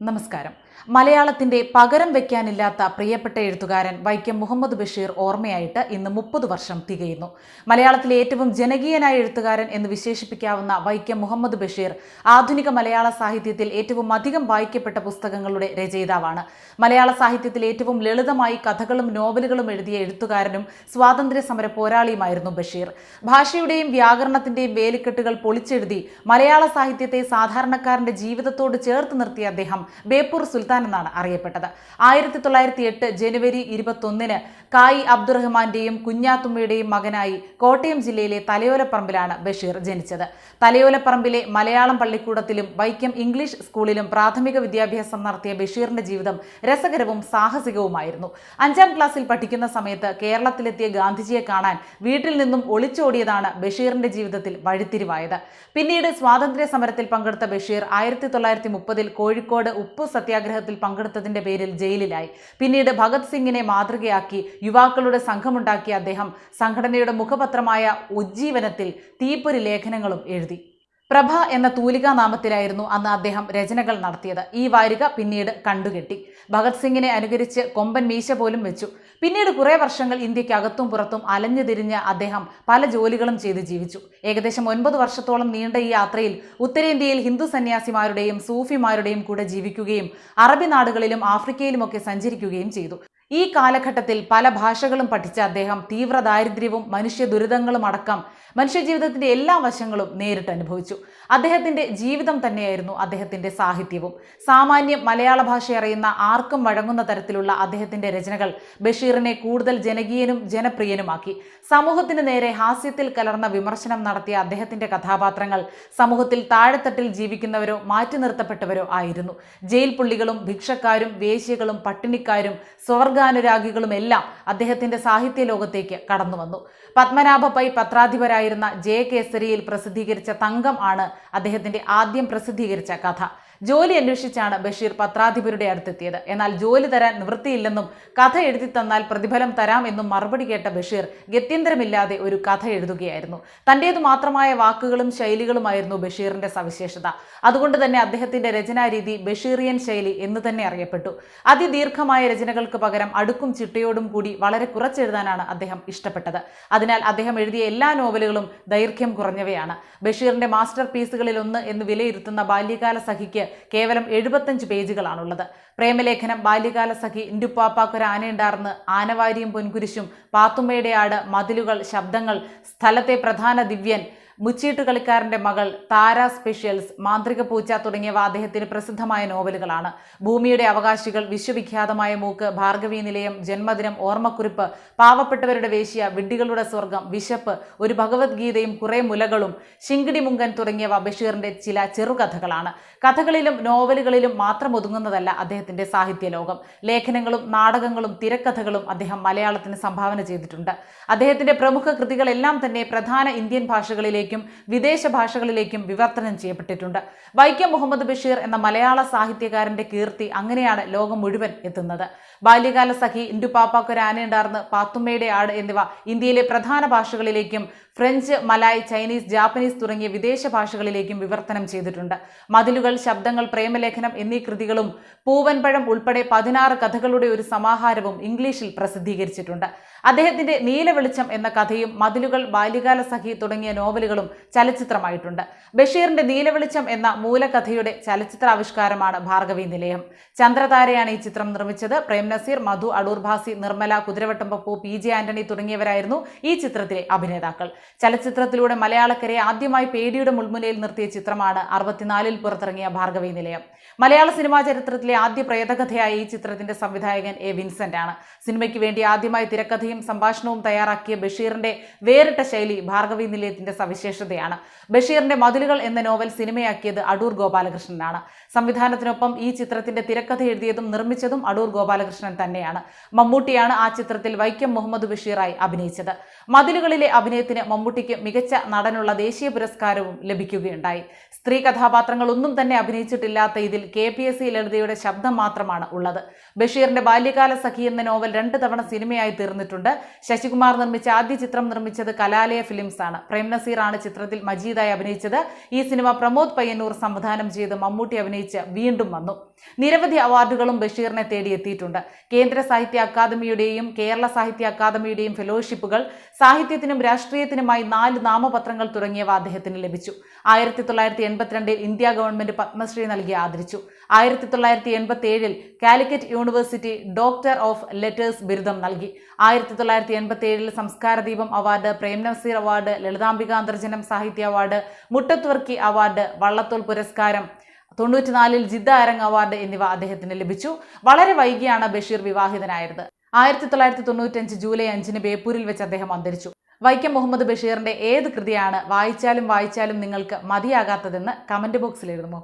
നമസ്കാരം. മലയാളത്തിന്റെ പകരം വെക്കാനില്ലാത്ത പ്രിയപ്പെട്ട എഴുത്തുകാരൻ വൈക്കം മുഹമ്മദ് ബഷീർ ഓർമ്മയായിട്ട് ഇന്ന് മുപ്പത് വർഷം തികയുന്നു. മലയാളത്തിലെ ഏറ്റവും ജനകീയനായ എഴുത്തുകാരൻ എന്ന് വിശേഷിപ്പിക്കാവുന്ന വൈക്കം മുഹമ്മദ് ബഷീർ ആധുനിക മലയാള സാഹിത്യത്തിൽ ഏറ്റവും അധികം വായിക്കപ്പെട്ട പുസ്തകങ്ങളുടെ രചയിതാവാണ്. മലയാള സാഹിത്യത്തിൽ ഏറ്റവും ലളിതമായി കഥകളും നോവലുകളും എഴുതിയ എഴുത്തുകാരനും സ്വാതന്ത്ര്യ സമര പോരാളിയുമായിരുന്നു ബഷീർ. ഭാഷയുടെയും വ്യാകരണത്തിന്റെയും വേലിക്കെട്ടുകൾ പൊളിച്ചെഴുതി മലയാള സാഹിത്യത്തെ സാധാരണക്കാരന്റെ ജീവിതത്തോട് ചേർത്ത് നിർത്തിയ അദ്ദേഹം ബേപ്പൂർ സുൽത്താൻ എന്നാണ് അറിയപ്പെട്ടത്. ആയിരത്തി തൊള്ളായിരത്തി എട്ട് ജനുവരി ഇരുപത്തൊന്നിന് കായി അബ്ദുറഹ്മാന്റെയും കുഞ്ഞാത്തുമ്മയുടെയും മകനായി കോട്ടയം ജില്ലയിലെ തലയോലപ്പറമ്പിലാണ് ബഷീർ ജനിച്ചത്. തലയോലപ്പറമ്പിലെ മലയാളം പള്ളിക്കൂടത്തിലും വൈക്കം ഇംഗ്ലീഷ് സ്കൂളിലും പ്രാഥമിക വിദ്യാഭ്യാസം നടത്തിയ ബഷീറിന്റെ ജീവിതം രസകരവും സാഹസികവുമായിരുന്നു. അഞ്ചാം ക്ലാസ്സിൽ പഠിക്കുന്ന സമയത്ത് കേരളത്തിലെത്തിയ ഗാന്ധിജിയെ കാണാൻ വീട്ടിൽ നിന്നും ഒളിച്ചോടിയതാണ് ബഷീറിന്റെ ജീവിതത്തിൽ വഴിത്തിരിവായത്. പിന്നീട് സ്വാതന്ത്ര്യ സമരത്തിൽ പങ്കെടുത്ത ബഷീർ ആയിരത്തി തൊള്ളായിരത്തി മുപ്പതിൽ കോഴിക്കോട് ഉപ്പു സത്യാഗ്രഹത്തിൽ പങ്കെടുത്തതിന്റെ പേരിൽ ജയിലിലായി. പിന്നീട് ഭഗത് സിംഗിനെ മാതൃകയാക്കി യുവാക്കളുടെ സംഘമുണ്ടാക്കിയ അദ്ദേഹം സംഘടനയുടെ മുഖപത്രമായ ഉജ്ജീവനത്തിൽ തീപ്പൊരി ലേഖനങ്ങളും എഴുതി. പ്രഭ എന്ന തൂലികാ നാമത്തിലായിരുന്നു അന്ന് അദ്ദേഹം രചനകൾ നടത്തിയത്. ഈ വാരിക പിന്നീട് കണ്ടുകെട്ടി. ഭഗത് സിംഗിനെ അനുകരിച്ച് കൊമ്പൻ മീശ പോലും വെച്ചു. പിന്നീട് കുറേ വർഷങ്ങൾ ഇന്ത്യക്കകത്തും പുറത്തും അലഞ്ഞു തിരിഞ്ഞ് അദ്ദേഹം പല ജോലികളും ചെയ്ത് ജീവിച്ചു. ഏകദേശം ഒൻപത് വർഷത്തോളം നീണ്ട ഈ യാത്രയിൽ ഉത്തരേന്ത്യയിൽ ഹിന്ദു സന്യാസിമാരുടെയും സൂഫിമാരുടെയും കൂടെ ജീവിക്കുകയും അറബി നാടുകളിലും ആഫ്രിക്കയിലുമൊക്കെ സഞ്ചരിക്കുകയും ചെയ്തു. ഈ കാലഘട്ടത്തിൽ പല ഭാഷകളും പഠിച്ച അദ്ദേഹം തീവ്ര ദാരിദ്ര്യവും മനുഷ്യ ദുരിതങ്ങളും അടക്കം മനുഷ്യജീവിതത്തിന്റെ എല്ലാ വശങ്ങളും നേരിട്ട് അനുഭവിച്ചു. അദ്ദേഹത്തിന്റെ ജീവിതം തന്നെയായിരുന്നു അദ്ദേഹത്തിന്റെ സാഹിത്യവും. സാമാന്യം മലയാള ഭാഷ അറിയുന്ന ആർക്കും വഴങ്ങുന്ന തരത്തിലുള്ള അദ്ദേഹത്തിന്റെ രചനകൾ ബഷീറിനെ കൂടുതൽ ജനകീയനും ജനപ്രിയനുമാക്കി. സമൂഹത്തിന് നേരെ ഹാസ്യത്തിൽ കലർന്ന വിമർശനം നടത്തിയ അദ്ദേഹത്തിന്റെ കഥാപാത്രങ്ങൾ സമൂഹത്തിൽ താഴെത്തട്ടിൽ ജീവിക്കുന്നവരോ മാറ്റി നിർത്തപ്പെട്ടവരോ ആയിരുന്നു. ജയിൽ പുള്ളികളും ഭിക്ഷക്കാരും വേശ്യകളും പട്ടിണിക്കാരും സ്വർഗാനുരാഗികളും എല്ലാം അദ്ദേഹത്തിന്റെ സാഹിത്യ ലോകത്തേക്ക് കടന്നു വന്നു പത്മനാഭ പൈ പത്രാധിപരായിരുന്ന ജെ കേസരിയിൽ പ്രസിദ്ധീകരിച്ച തങ്കം ആണ് അദ്ദേഹത്തിന്റെ ആദ്യം പ്രസിദ്ധീകരിച്ച കഥ. ജോലി അന്വേഷിച്ചാണ് ബഷീർ പത്രാധിപരുടെ അടുത്തെത്തിയത്. എന്നാൽ ജോലി തരാൻ നിവൃത്തിയില്ലെന്നും കഥ എഴുതി തന്നാൽ പ്രതിഫലം തരാം എന്നും മറുപടി കേട്ട ബഷീർ ഗത്യന്തരമില്ലാതെ ഒരു കഥ എഴുതുകയായിരുന്നു. തന്റേതു മാത്രമായ വാക്കുകളും ശൈലികളുമായിരുന്നു ബഷീറിന്റെ സവിശേഷത. അതുകൊണ്ട് തന്നെ അദ്ദേഹത്തിന്റെ രചനാരീതി ബഷീറിയൻ ശൈലി എന്ന് തന്നെ അറിയപ്പെട്ടു. അതിദീർഘമായ രചനകൾക്ക് പകരം അടുക്കും ചിട്ടയോടും കൂടി വളരെ കുറച്ചെഴുതാനാണ് അദ്ദേഹം ഇഷ്ടപ്പെട്ടത്. അതിനാൽ അദ്ദേഹം എഴുതിയ എല്ലാ നോവലുകളും ദൈർഘ്യം കുറഞ്ഞവയാണ്. ബഷീറിന്റെ മാസ്റ്റർ പീസുകളിൽ ഒന്ന് എന്ന് വിലയിരുത്തുന്ന ബാല്യകാല സഖിക്ക് കേവലം എഴുപത്തഞ്ച് പേജുകളാണുള്ളത്. പ്രേമലേഖനം ബാല്യകാല സഖി ഇൻഡുപ്പാപ്പാക്കൊരു ആനയുണ്ടാർന്ന് ആനവാരിയും പൊൻകുരിശും പാത്തുമ്മയുടെ ആട് മതിലുകൾ ശബ്ദങ്ങൾ സ്ഥലത്തെ പ്രധാന ദിവ്യൻ മുച്ചീട്ട് കളിക്കാരന്റെ മകൾ താര സ്പെഷ്യൽസ് മാന്ത്രിക പൂച്ച തുടങ്ങിയവ അദ്ദേഹത്തിന് പ്രസിദ്ധമായ നോവലുകളാണ്. ഭൂമിയുടെ അവകാശികൾ വിശ്വവിഖ്യാതമായ മൂക്ക് ഭാർഗവി നിലയം ജന്മദിനം ഓർമ്മക്കുറിപ്പ് പാവപ്പെട്ടവരുടെ വേശ്യ വിഡ്ഢികളുടെ സ്വർഗം വിശപ്പ് ഒരു ഭഗവത്ഗീതയും കുറെ മുലകളും ശിങ്കിടി മുങ്കൻ തുടങ്ങിയവ ബഷീറിന്റെ ചില ചെറുകഥകളാണ്. കഥകളിലും നോവലുകളിലും മാത്രം ഒതുങ്ങുന്നതല്ല അദ്ദേഹത്തിന്റെ സാഹിത്യ ലോകം ലേഖനങ്ങളും നാടകങ്ങളും തിരക്കഥകളും അദ്ദേഹം മലയാളത്തിന് സംഭാവന ചെയ്തിട്ടുണ്ട്. അദ്ദേഹത്തിന്റെ പ്രമുഖ കൃതികളെല്ലാം തന്നെ പ്രധാന ഇന്ത്യൻ ഭാഷകളിലേക്കും വിദേശ ഭാഷകളിലേക്കും വിവർത്തനം ചെയ്യപ്പെട്ടിട്ടുണ്ട്. വൈക്കം മുഹമ്മദ് ബഷീർ എന്ന മലയാള സാഹിത്യകാരന്റെ കീർത്തി അങ്ങനെയാണ് ലോകം മുഴുവൻ എത്തുന്നത്. ബാല്യകാല സഖി ഇൻഡു ആനയുണ്ടാർന്ന് പാത്തുമ്മയുടെ ആട് എന്നിവ ഇന്ത്യയിലെ പ്രധാന ഭാഷകളിലേക്കും ഫ്രഞ്ച് മലായ് ചൈനീസ് ജാപ്പനീസ് തുടങ്ങിയ വിദേശ ഭാഷകളിലേക്കും വിവർത്തനം ചെയ്തിട്ടുണ്ട്. മതിലുകൾ ശബ്ദങ്ങൾ പ്രേമലേഖനം എന്നീ കൃതികളും പൂവൻപഴം ഉൾപ്പെടെ പതിനാറ് കഥകളുടെ ഒരു സമാഹാരവും ഇംഗ്ലീഷിൽ പ്രസിദ്ധീകരിച്ചിട്ടുണ്ട്. അദ്ദേഹത്തിന്റെ നീലവെളിച്ചം എന്ന കഥയും മതിലുകൾ ബാല്യകാല സഖി തുടങ്ങിയ നോവലുകളും ചലച്ചിത്രമായിട്ടുണ്ട്. ബഷീറിന്റെ നീലവെളിച്ചം എന്ന മൂലകഥയുടെ ചലച്ചിത്രാവിഷ്കാരമാണ് ഭാർഗവി നിലയം. ചന്ദ്രതാരയാണ് ഈ ചിത്രം നിർമ്മിച്ചത്. പ്രേം നസീർ മധു അടൂർഭാസി നിർമ്മല കുതിരവട്ടം പപ്പു പി ജെ ആന്റണി തുടങ്ങിയവരായിരുന്നു ഈ ചിത്രത്തിലെ അഭിനേതാക്കൾ. ചലച്ചിത്രത്തിലൂടെ മലയാളക്കരയെ ആദ്യമായി പേടിയുടെ മുൾമുനയിൽ നിർത്തിയ ചിത്രമാണ് അറുപത്തിനാലിൽ പുറത്തിറങ്ങിയ ഭാർഗവി നിലയം. മലയാള സിനിമാ ചരിത്രത്തിലെ ആദ്യ പ്രേതകഥയായ ഈ ചിത്രത്തിന്റെ സംവിധായകൻ എ വിൻസെന്റ് ആണ് സിനിമയ്ക്ക് വേണ്ടി ആദ്യമായി തിരക്കഥയും സംഭാഷണവും തയ്യാറാക്കിയ ബഷീറിന്റെ വേറിട്ട ശൈലി ഭാർഗവി നിലയത്തിന്റെ സവിശേഷതയാണ്. ബഷീറിന്റെ മതിലുകൾ എന്ന നോവൽ സിനിമയാക്കിയത് അടൂർ ഗോപാലകൃഷ്ണനാണ്. സംവിധാനത്തിനൊപ്പം ഈ ചിത്രത്തിന്റെ തിരക്കഥ എഴുതിയതും നിർമ്മിച്ചതും അടൂർ ഗോപാലകൃഷ്ണൻ തന്നെയാണ്. മമ്മൂട്ടിയാണ് ആ ചിത്രത്തിൽ വൈക്കം മുഹമ്മദ് ബഷീറായി അഭിനയിച്ചത്. മതിലുകളിലെ അഭിനയത്തിന് മമ്മൂട്ടിക്ക് മികച്ച നടനുള്ള ദേശീയ പുരസ്കാരവും ലഭിക്കുകയുണ്ടായി. സ്ത്രീ കഥാപാത്രങ്ങളൊന്നും തന്നെ അഭിനയിച്ചിട്ടില്ലാത്ത ഇതിൽ കെ പി എസ് സി ലളിതയുടെ ശബ്ദം മാത്രമാണ് ഉള്ളത്. ബഷീറിന്റെ ബാല്യകാല സഖി എന്ന നോവൽ രണ്ട് തവണ സിനിമയായി തീർന്നിട്ടുണ്ട്. ശശികുമാർ നിർമ്മിച്ച ആദ്യ ചിത്രം നിർമ്മിച്ചത് കലാലയ ഫിലിംസ് ആണ്. പ്രേം നസീർ ആണ് ചിത്രത്തിൽ മജീദായി അഭിനയിച്ചത്. ഈ സിനിമ പ്രമോദ് പയ്യന്നൂർ സംവിധാനം ചെയ്ത് മമ്മൂട്ടി അഭിനയിച്ച് വീണ്ടും വന്നു. നിരവധി അവാർഡുകളും ബഷീറിനെ തേടിയെത്തിയിട്ടുണ്ട് കേന്ദ്ര സാഹിത്യ അക്കാദമിയുടെയും കേരള സാഹിത്യ അക്കാദമിയുടെയും ഫെലോഷിപ്പുകൾ സാഹിത്യത്തിനും രാഷ്ട്രീയത്തിനുമായി നാല് നാമപത്രങ്ങൾ തുടങ്ങിയവ അദ്ദേഹത്തിന് ലഭിച്ചു. ആയിരത്തി തൊള്ളായിരത്തി എൺപത്തിരണ്ടിൽ ഇന്ത്യ ഗവൺമെന്റ് പത്മശ്രീ നൽകി ആദരിച്ചു. ആയിരത്തി തൊള്ളായിരത്തി എൺപത്തി ഏഴിൽ Calicut university doctor of letters ബിരുദം നൽകി. ആയിരത്തി തൊള്ളായിരത്തി എൺപത്തി ഏഴിൽ സംസ്കാര ദീപം അവാർഡ് പ്രേംനസീർ അവാർഡ് ലളിതാംബിക അന്തർജനം സാഹിത്യ അവാർഡ് മുട്ടത്തുവർക്കി അവാർഡ് വള്ളത്തോൾ പുരസ്കാരം തൊണ്ണൂറ്റിനാലിൽ ജിദ്ദ അരങ് അവാർഡ് എന്നിവ അദ്ദേഹത്തിന് ലഭിച്ചു. വളരെ വൈകിയാണ് ബഷീർ വിവാഹിതനായത്. ആയിരത്തി തൊള്ളായിരത്തി തൊണ്ണൂറ്റഞ്ച് ജൂലൈ അഞ്ചിന് ബേപ്പൂരിൽ വെച്ച് അദ്ദേഹം അന്തരിച്ചു. വൈക്കം മുഹമ്മദ് ബഷീറിന്റെ ഏത് കൃതിയാണ് വായിച്ചാലും വായിച്ചാലും നിങ്ങൾക്ക് മതിയാകാത്തതെന്ന് കമന്റ് ബോക്സിൽ എഴുതുമോ?